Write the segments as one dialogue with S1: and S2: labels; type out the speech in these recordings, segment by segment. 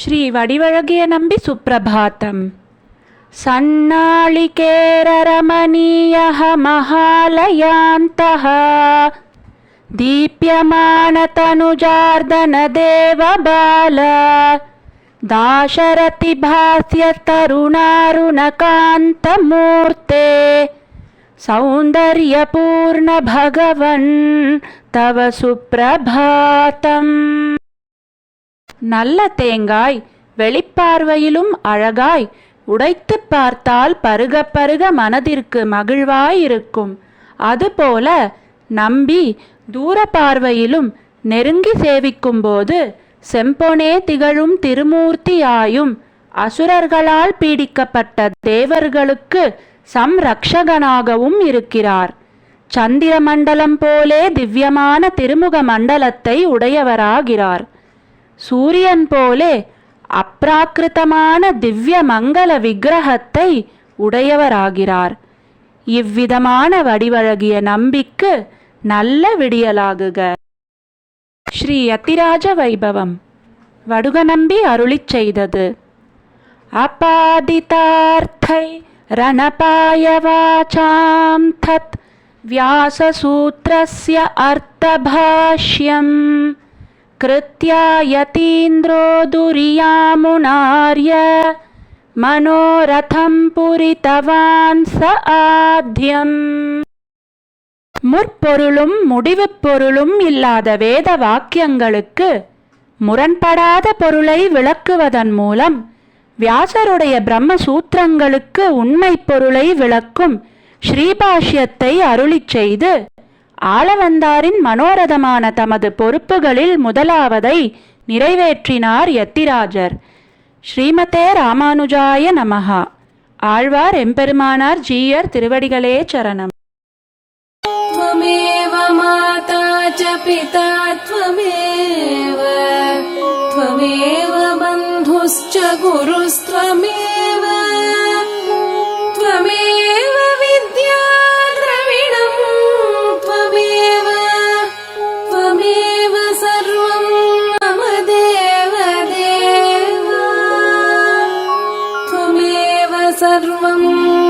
S1: ஸ்ரீ வடிவழகிய நம்பி சுப்ரபாதம் सन्नाळिकेररमणीयः महालयान्तः दीप्यमानतनुजार्दनदेवबाल दाशरथिभास्यतरुणारुणकान्तमूर्ते सौन्दर्यपूर्णभगवन् तव सुप्रभातम् நல்ல தேங்காய் வெளிப்பார்வையிலும் அழகாய் உடைத்துப் பார்த்தால் பருக பருக மனதிற்கு மகிழ்வாயிருக்கும். அதுபோல நம்பி தூர பார்வையிலும் நெருங்கி சேவிக்கும்போது செம்பொனே திகழும் திருமூர்த்தியாயும் அசுரர்களால் பீடிக்கப்பட்ட தேவர்களுக்கு சம்ரக்ஷகனாகவும் இருக்கிறார். சந்திர மண்டலம் போலே திவ்யமான திருமுக மண்டலத்தை உடையவராகிறார். சூரியன் போலே அப்ராக்கிருதமான திவ்ய மங்கள விக்கிரகத்தை உடையவராகிறார் இவ்விதமான வடிவழகிய நம்பிக்கு நல்ல விடியலாகுக ஸ்ரீ யத்திராஜ வைபவம் வடுக நம்பி அருளிச் செய்தது அபாதிதார்த்தை ரணபாய வாசாம் தத் व्याससूत्रस्य अर्थभाष्यम् कृत्या यतीन्द्रो दुर्यामुनार्य मनोरथं पुरितवान् स आद्यम् முற்பொருளும் முடிவுப் பொருளும் இல்லாத வேத வாக்கியங்களுக்கு முரண்படாத பொருளை விளக்குவதன் மூலம் வியாசருடைய பிரம்ம சூத்திரங்களுக்கு உண்மைப் பொருளை விளக்கும் ஸ்ரீபாஷ்யத்தை அருளிச் செய்து ஆளவந்தாரின் மனோரதமான தமது பொறுப்புகளில் முதலாவதை நிறைவேற்றினார் யத்திராஜர் ஸ்ரீமதே ராமானுஜாய நமஹா ஆழ்வார் எம்பெருமானார் ஜீயர் திருவடிகளே சரணம்
S2: त्वमेव माता च पिता त्वमेव त्वमेव बन्धुश्च गुरुस्त्वमेव त्वमेव सर्वं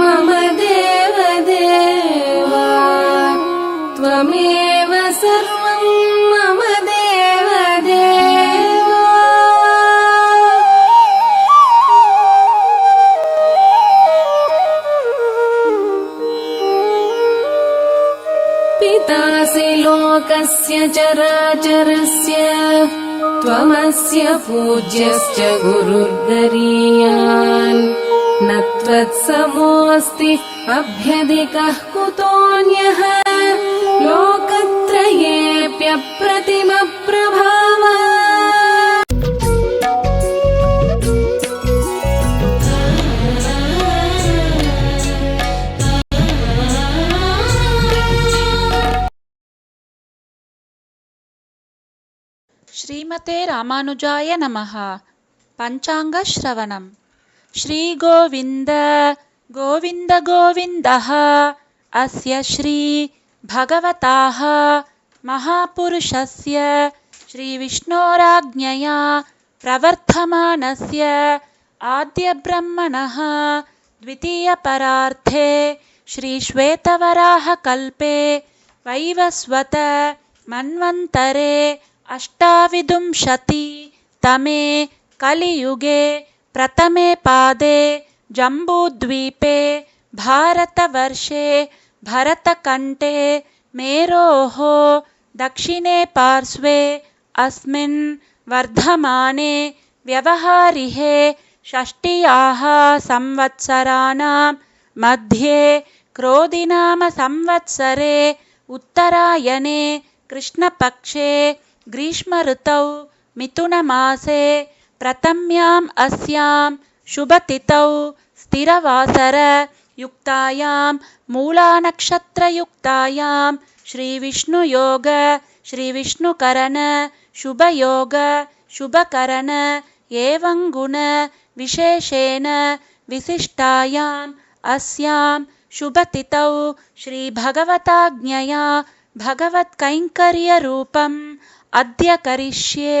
S2: मम देवदेव त्वमेव सर्वं मम देवदेव। पितासि लोकस्य चराचरस्य त्वमस्य पूज्यश्च गुरुर्गरीयान् न त्वत्समोऽस्ति अभ्यधिकः कुतोऽन्यः लोकत्रयेऽप्यप्रतिमप्रभाव।
S1: श्रीमते रामानुजाय नमः। पञ्चाङ्गश्रवणम् श्रीगोविन्द गोविन्द गोविन्दः अस्य श्री भगवताः महापुरुषस्य श्रीविष्णोराज्ञया प्रवर्धमानस्य आद्यब्रह्मणः द्वितीयपरार्थे श्रीश्वेतवराहकल्पे वैवस्वत मन्वन्तरे अष्टाविंशति तमे कलियुगे प्रथमे पादे जम्बूद्वीपे भारतवर्षे भरतकण्ठे मेरोः दक्षिणे पार्श्वे अस्मिन् वर्धमाने व्यवहारिहे षष्ट्याः संवत्सराणां मध्ये क्रोधिनामसंवत्सरे उत्तरायणे कृष्णपक्षे ग्रीष्मऋतौ मिथुनमासे प्रथम्याम् अस्यां शुभतिथौ स्थिरवासरयुक्तायां मूलानक्षत्रयुक्तायां श्रीविष्णुयोग श्रीविष्णुकरण शुभयोग शुभकरण एवं गुण विशेषेण विशिष्टायाम् अस्यां शुभतिथौ श्रीभगवताज्ञया भगवत्कैङ्कर्यरूपम् अद्य करिष्ये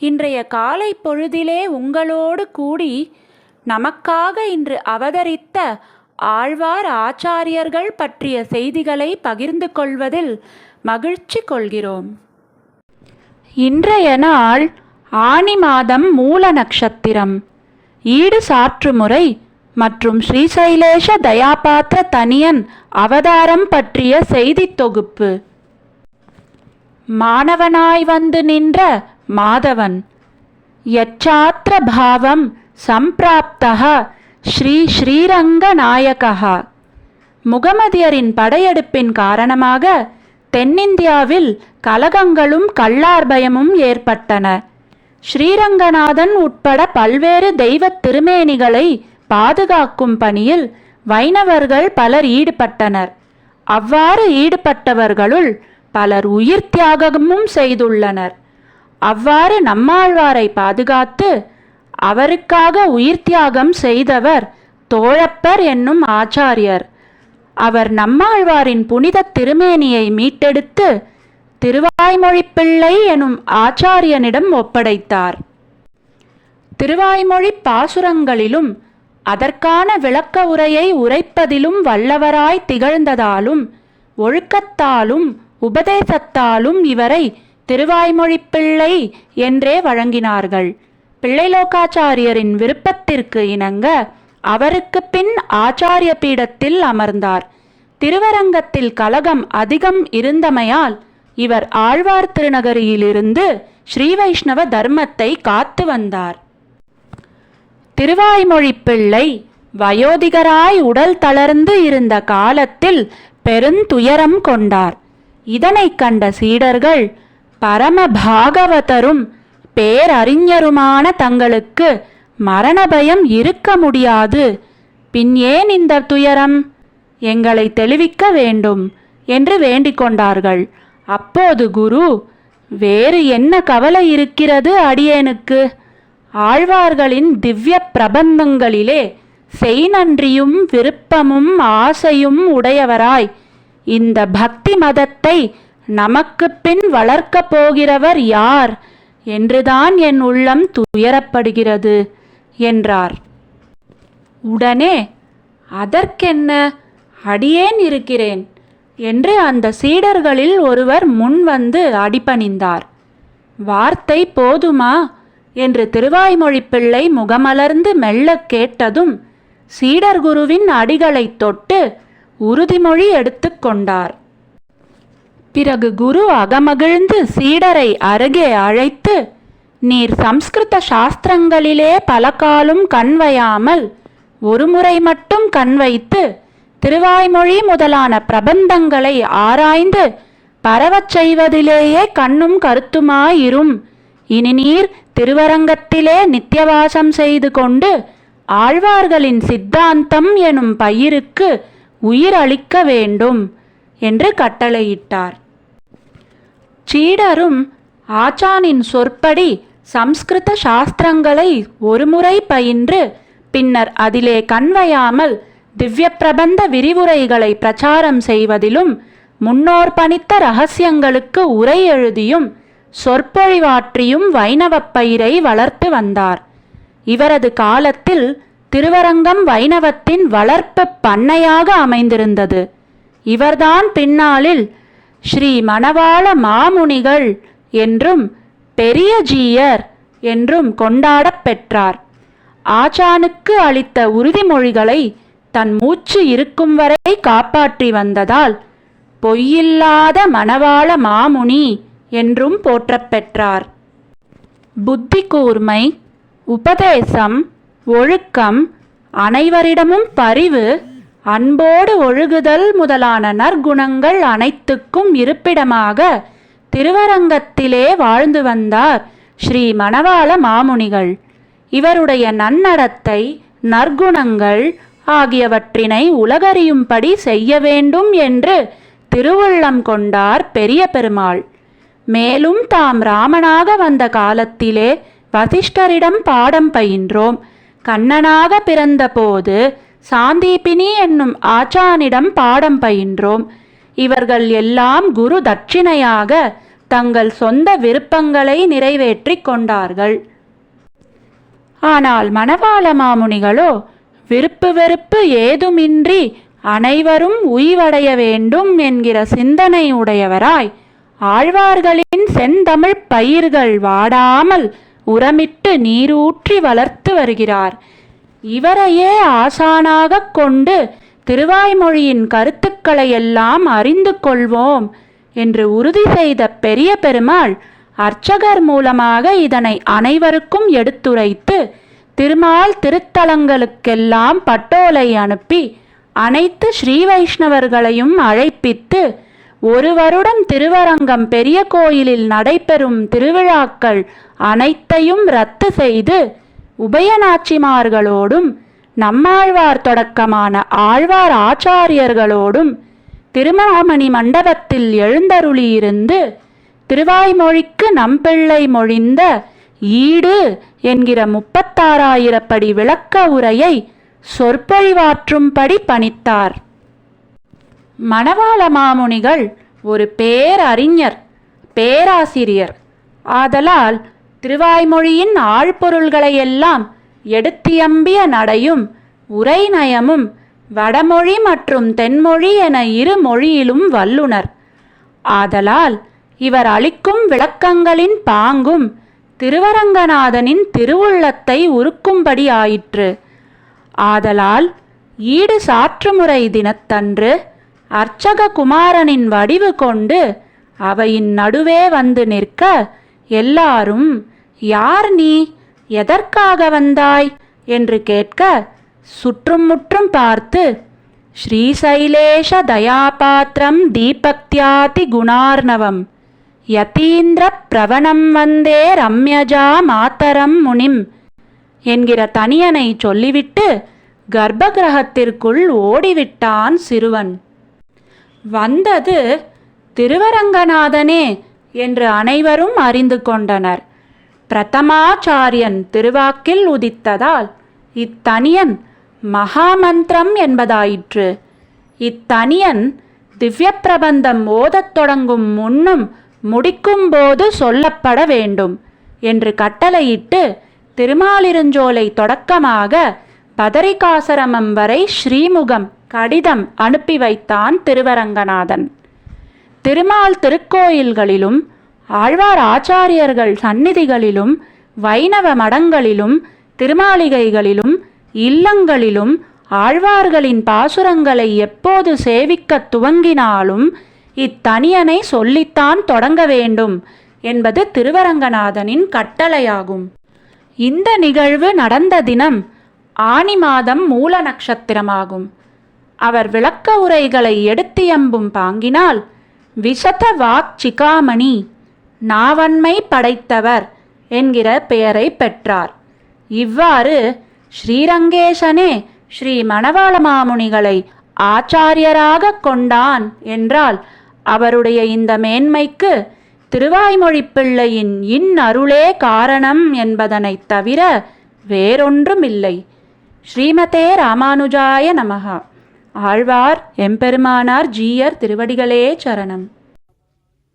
S1: இன்றைய காலை பொழுதிலே உங்களோடு கூடி நமக்காக இன்று அவதரித்த ஆழ்வார் ஆச்சாரியர்கள் பற்றிய செய்திகளை பகிர்ந்து கொள்வதில் மகிழ்ச்சி கொள்கிறோம். இன்றைய நாள் ஆனி மாதம் மூல நட்சத்திரம். ஈடு சாற்று முறை மற்றும் ஸ்ரீசைலேஷ தயாபாத்திர தனியன் அவதாரம் பற்றிய செய்தித் தொகுப்பு. மாணவனாய் வந்து நின்ற மாதவன். யச்சாத்திர பாவம் சம்பிராப்தः ஸ்ரீ ஸ்ரீரங்க நாயகா முகமதியரின் படையெடுப்பின் காரணமாக தென்னிந்தியாவில் கலகங்களும் கள்ளார்பயமும் ஏற்பட்டன. ஸ்ரீரங்கநாதன் உட்பட பல்வேறு தெய்வத் திருமேனிகளை பாதுகாக்கும் பணியில் வைணவர்கள் பலர் ஈடுபட்டனர். அவ்வாறு ஈடுபட்டவர்களுள் பலர் உயிர் தியாகமும் செய்துள்ளனர். அவ்வாறு நம்மாழ்வாரை பாதுகாத்து அவருக்காக உயிர் தியாகம் செய்தவர் தோழப்பர் என்னும் ஆச்சாரியர். அவர் நம்மாழ்வாரின் புனித திருமேனியை மீட்டெடுத்து திருவாய்மொழிப்பிள்ளை எனும் ஆச்சாரியனிடம் ஒப்படைத்தார். திருவாய்மொழி பாசுரங்களிலும் அதற்கான விளக்க உரையை உரைப்பதிலும் வல்லவராய் திகழ்ந்ததாலும் ஒழுக்கத்தாலும் உபதேசத்தாலும் இவரை திருவாய்மொழிப்பிள்ளை என்றே வழங்கினார்கள். பிள்ளைலோகாச்சாரியரின் விருப்பத்திற்கு இணங்க அவருக்கு பின் ஆச்சாரிய பீடத்தில் அமர்ந்தார். திருவரங்கத்தில் கலகம் அதிகம் இருந்தமையால் இவர் ஆழ்வார் திருநகரியிலிருந்து ஸ்ரீ வைஷ்ணவ தர்மத்தை காத்து வந்தார். திருவாய்மொழி பிள்ளை வயோதிகராய் உடல் தளர்ந்து இருந்த காலத்தில் பெருந்துயரம் கொண்டார். இதனைக் கண்ட சீடர்கள் பரம பாகவதரும் பேரறிஞருமான தங்களுக்கு மரண பயம் இருக்க முடியாது. பின் ஏன் இந்த துயரம்? எங்களை தெளிவிக்க வேண்டும் என்று வேண்டிக் கொண்டார்கள். அப்போது குரு வேறு என்ன கவலை இருக்கிறது அடியேனுக்கு? ஆழ்வார்களின் திவ்ய பிரபந்தங்களிலே செய் நன்றியும் விருப்பமும் ஆசையும் உடையவராய். இந்த பக்தி மதத்தை நமக்கு பின் வளர்க்கப் போகிறவர் யார்? என்றுதான் என் உள்ளம் துயரப்படுகிறது என்றார். உடனே அதற்கென்ன? அடியேன் இருக்கிறேன் என்று அந்த சீடர்களில் ஒருவர் முன் வந்து அடிபணிந்தார். வார்த்தை போதுமா? என்று திருவாய்மொழி பிள்ளை முகமலர்ந்து மெல்லக் கேட்டதும் சீடர் குருவின் அடிகளைத் தொட்டு உறுதிமொழி எடுத்துக்கொண்டார் பிறகு குரு அகமகிழ்ந்து சீடரை அருகே அழைத்து நீர் சம்ஸ்கிருத சாஸ்திரங்களிலே பல காலும் கண் வையாமல் ஒருமுறை மட்டும் கண் வைத்து திருவாய்மொழி முதலான பிரபந்தங்களை ஆராய்ந்து பரவச் செய்வதிலேயே கண்ணும் கருத்துமாயிரும். இனி நீர் திருவரங்கத்திலே நித்தியவாசம் செய்து கொண்டு ஆழ்வார்களின் சித்தாந்தம் எனும் பயிருக்கு உயிர் அளிக்க வேண்டும். என்று கட்டளையிட்டார். சீடரும் ஆச்சானின் சொற்படி சம்ஸ்கிருத சாஸ்திரங்களை ஒருமுறை பயின்று பின்னர் அதிலே கண்வையாமல் திவ்ய பிரபந்த விரிவுரைகளை பிரச்சாரம் செய்வதிலும் முன்னோர் பணித்த ரகசியங்களுக்கு உரை எழுதியும் சொற்பொழிவாற்றியும் வைணவப் பயிரை வளர்த்து வந்தார். இவரது காலத்தில் திருவரங்கம் வைணவத்தின் வளர்ப்பு பண்ணையாக அமைந்திருந்தது. இவர்தான் பின்னாளில் ஸ்ரீ மணவாள மாமுனிகள் என்றும் பெரிய ஜீயர் என்றும் கொண்டாடப் பெற்றார். ஆச்சானுக்கு அளித்த உறுதிமொழிகளை தன் மூச்சு இருக்கும் வரை காப்பாற்றி வந்ததால் பொய்யில்லாத மணவாள மாமுனி என்றும் போற்றப்பெற்றார் புத்தி கூர்மை உபதேசம் ஒழுக்கம் அனைவரிடமும் பரிவு அன்போடு ஒழுகுதல் முதலான நற்குணங்கள் அனைத்துக்கும் இருப்பிடமாக திருவரங்கத்திலே வாழ்ந்து வந்தார் ஸ்ரீ மணவாள மாமுனிகள். இவருடைய நன்னடத்தை நற்குணங்கள் ஆகியவற்றினை உலகறியும்படி செய்ய வேண்டும் என்று திருவுள்ளம் கொண்டார் பெரிய பெருமாள். மேலும் தாம் ராமனாக வந்த காலத்திலே வசிஷ்டரிடம் பாடம் பயின்றோம். கண்ணனாக பிறந்தபோது சாந்தீபினி என்னும் ஆச்சானிடம் பாடம் பயின்றோம். இவர்கள் எல்லாம் குரு தட்சிணையாக தங்கள் சொந்த விருப்பங்களை நிறைவேற்றிக் கொண்டார்கள். ஆனால் மணவாள மாமுனிகளோ விருப்பு வெறுப்பு ஏதுமின்றி அனைவரும் உய்வடைய வேண்டும் என்கிற சிந்தனை உடையவராய் ஆழ்வார்களின் செந்தமிழ் பயிர்கள் வாடாமல் உரமிட்டு நீரூற்றி வளர்த்து வருகிறார். இவரையே ஆசானாகக் கொண்டு திருவாய்மொழியின் கருத்துக்களை எல்லாம் அறிந்து கொள்வோம் என்று உறுதி செய்த பெரிய பெருமாள் அர்ச்சகர் மூலமாக இதனை அனைவருக்கும் எடுத்துரைத்து திருமால் திருத்தலங்களுக்கெல்லாம் பட்டோலை அனுப்பி அனைத்து ஸ்ரீ வைஷ்ணவர்களையும் அழைப்பித்து ஒரு வருடம் திருவரங்கம் பெரிய கோயிலில் நடைபெறும் திருவிழாக்கள் அனைத்தையும் ரத்து செய்து உபயநாச்சிமார்களோடும் நம்மாழ்வார் தொடக்கமான ஆழ்வார் ஆச்சாரியர்களோடும் திருமாமணி மண்டபத்தில் எழுந்தருளியிருந்து திருவாய்மொழிக்கு நம்பிள்ளை மொழிந்த ஈடு என்கிற முப்பத்தாறாயிரப்படி விளக்க உரையை சொற்பொழிவாற்றும்படி பணித்தார். மணவாள மாமுனிகள் ஒரு பேரறிஞர் பேராசிரியர். ஆதலால் திருவாய்மொழியின் ஆழ்பொருள்களையெல்லாம் எடுத்தியம்பிய நடையும் உரைநயமும் வடமொழி மற்றும் தென்மொழி என இரு மொழியிலும் வல்லுனர். ஆதலால் இவர் அளிக்கும் விளக்கங்களின் பாங்கும் திருவரங்கநாதனின் திருவுள்ளத்தை உருக்கும்படி ஆயிற்று. ஆதலால் ஈடு சாற்றுமுறை தினத்தன்று அர்ச்சக குமாரனின் வடிவு கொண்டு அவையின் நடுவே வந்து நிற்க எல்லாரும் யார் நீ? எதற்காக வந்தாய்? என்று கேட்க சுற்றும் முற்றும் பார்த்து ஸ்ரீசைலேஷ தயாபாத்திரம் தீபக்தியாதி குணார்ணவம். யதீந்திர பிரவணம் வந்தே ரம்யஜா மாத்தரம் முனிம் என்கிற தனியனை சொல்லிவிட்டு கர்ப்பகிரகத்திற்குள் ஓடிவிட்டான் சிறுவன். வந்தது திருவரங்கநாதனே! என்று அனைவரும் அறிந்து கொண்டனர். பிரதமாச்சாரியன் திருவாக்கில் உதித்ததால் இத்தனியன் மகாமந்திரம் என்பதாயிற்று. இத்தனியன் திவ்ய பிரபந்தம் ஓதத் தொடங்கும் முன்னும் முடிக்கும்போது சொல்லப்பட வேண்டும் என்று கட்டளையிட்டு திருமாலிருஞ்சோலை தொடக்கமாக பதரிகாசரமம் வரை ஸ்ரீமுகம் கடிதம் அனுப்பி வைத்தான் திருவரங்கநாதன். திருமால் திருக்கோயில்களிலும் ஆழ்வார் ஆச்சாரியர்கள் சந்நிதிகளிலும் வைணவ மடங்களிலும் திருமாளிகைகளிலும் இல்லங்களிலும் ஆழ்வார்களின் பாசுரங்களை எப்போது சேவிக்கத் துவங்கினாலும் இத்தனியனை சொல்லித்தான் தொடங்க வேண்டும் என்பது திருவரங்கநாதனின் கட்டளையாகும். இந்த நிகழ்வு நடந்த தினம் ஆனி மாதம் மூல நட்சத்திரமாகும். அவர் விளக்க உரைகளை எடுத்தியம்பும் பாங்கினால் விசத சிகாமணி நாவன்மை படைத்தவர் என்கிற பெயரை பெற்றார். இவ்வாறு ஸ்ரீரங்கேசனே ஸ்ரீ மணவாள மாமுனிகளை ஆச்சாரியராக கொண்டான் என்றால் அவருடைய இந்த மேன்மைக்கு திருவாய்மொழி பிள்ளையின் இன்னருளே காரணம் என்பதனைத் தவிர வேறொன்றுமில்லை. ஸ்ரீமதே ராமானுஜாய நமகா ஆழ்வார் எம்பெருமானார் ஜீயர் திருவடிகளே சரணம்.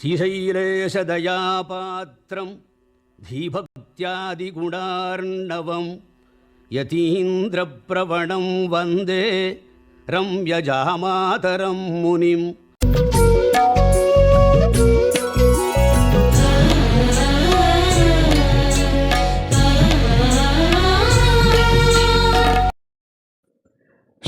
S3: ஸ்ரீசைலேசதயாபாத்திரம் தீபக்தியாதிகுணார்ணவம் யதீந்திரப்பிரவணம் வந்தே ரம்யஜாமாதரம் முனிம்.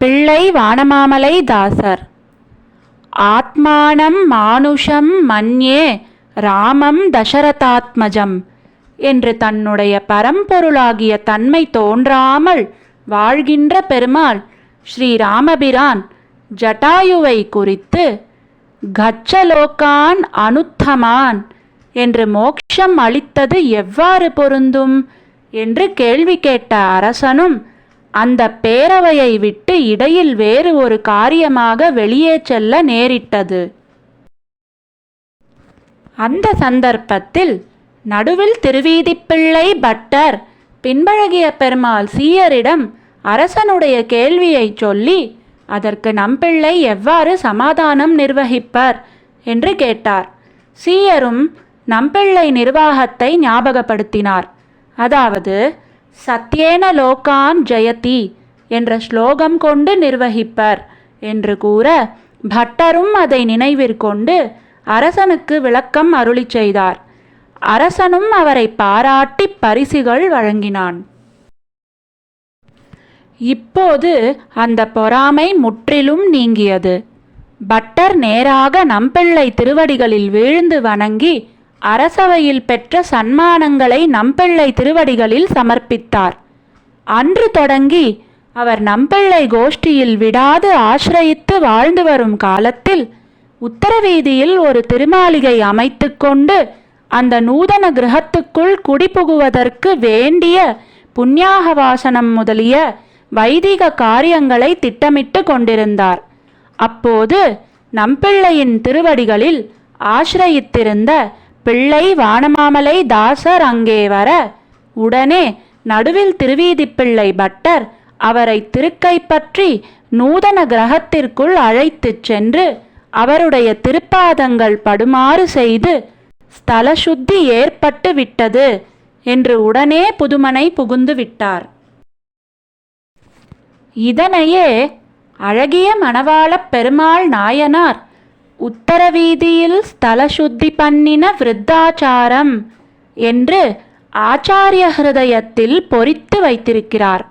S1: பிள்ளை வானமாமலை தாசர். ஆத்மானம் மானுஷம் மன்யே ராமம் தசரதாத்மஜம் என்று தன்னுடைய பரம்பொருளாகிய தன்மை தோன்றாமல் வாழ்கின்ற பெருமாள் ஸ்ரீராமபிரான் ஜட்டாயுவை குறித்து கச்சலோகான் அனுத்தமான் என்று மோக்ஷம் அளித்தது எவ்வாறு பொருந்தும்? என்று கேள்வி கேட்ட அரசனும் அந்த பேரவையை விட்டு இடையில் வேறு ஒரு காரியமாக வெளியே செல்ல நேரிட்டது. அந்த சந்தர்ப்பத்தில் நடுவில் திருவீதிப்பிள்ளை பட்டர் பின்பழகிய பெருமாள் சீயரிடம் அரசனுடைய கேள்வியைச் சொல்லி அதற்கு நம்பிள்ளை எவ்வாறு சமாதானம் நிர்வகிப்பர்? என்று கேட்டார். சீயரும் நம்பிள்ளை நிர்வாகத்தை ஞாபகப்படுத்தினார். அதாவது சத்யேன லோகான் ஜெயதி என்ற ஸ்லோகம் கொண்டு நிர்வகிப்பர் என்று கூற பட்டரும் அதை நினைவிற்கொண்டு அரசனுக்கு விளக்கம் அருளிச் செய்தார். அரசனும் அவரை பாராட்டி பரிசுகள் வழங்கினான். இப்போது அந்த பொறாமை முற்றிலும் நீங்கியது. பட்டர் நேராக நம்பிள்ளை திருவடிகளில் வீழ்ந்து வணங்கி அரசவையில் பெற்ற சன்மானங்களை நம்பிள்ளை திருவடிகளில் சமர்ப்பித்தார். அன்று தொடங்கி அவர் நம்பிள்ளை கோஷ்டியில் விடாது ஆசிரயித்து வாழ்ந்து வரும் காலத்தில் உத்தரவீதியில் ஒரு திருமாளிகை அமைத்துக்கொண்டு அந்த நூதன கிரகத்துக்குள் குடிபுகுவதற்கு வேண்டிய புண்ணியாக வாசனம் முதலிய வைதிக காரியங்களை திட்டமிட்டு கொண்டிருந்தார். அப்போது நம்பிள்ளையின் திருவடிகளில் ஆசிரயித்திருந்த பிள்ளை வானமாமலை தாசர் அங்கே வர. உடனே நடுவில் திருவீதிப்பிள்ளை பட்டர் அவரை திருக்கை பற்றி நூதன கிரகத்திற்குள் அழைத்துச் சென்று அவருடைய திருப்பாதங்கள் படுமாறு செய்து ஸ்தல சுத்தி ஏற்பட்டு விட்டது என்று உடனே புதுமனை புகுந்து விட்டார். இதனையே அழகிய மணவாளப் பெருமாள் நாயனார் உத்தரவீதியில் ஸ்தல சுத்தி பண்ணின விருத்தாச்சாரம் என்று ஆச்சாரிய ஹிருதயத்தில் பொறித்து வைத்திருக்கிறார்.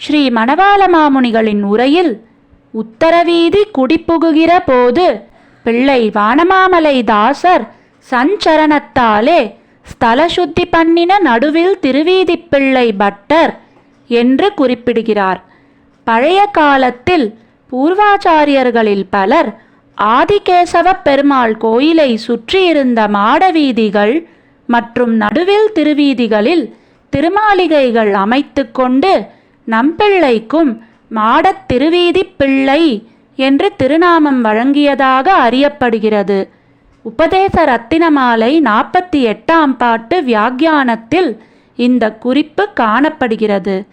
S1: ஸ்ரீ மணவாள மாமுனிகளின் உரையில் உத்தரவீதி குடிபுகுகிற போது பிள்ளை வானமாமலை தாசர் சஞ்சரணத்தாலே ஸ்தல சுத்தி பண்ணின நடுவில் திருவீதி பிள்ளை பட்டர் என்று குறிப்பிடுகிறார். பழைய காலத்தில் பூர்வாச்சாரியர்களில் பலர் ஆதிகேசவ பெருமாள் கோயிலை சுற்றியிருந்த மாடவீதிகள் மற்றும் நடுவில் திருவீதிகளில் திருமாளிகைகள் அமைத்துக்கொண்டு நம்பிள்ளைக்கும் மாடத் திருவீதி பிள்ளை என்று திருநாமம் வழங்கியதாக அறியப்படுகிறது. உபதேச ரத்தினமாலை நாற்பத்தி எட்டாம் பாட்டு வியாக்கியானத்தில் இந்த குறிப்பு காணப்படுகிறது.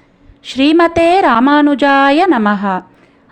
S1: ஸ்ரீமதே ராமானுஜாய நமகா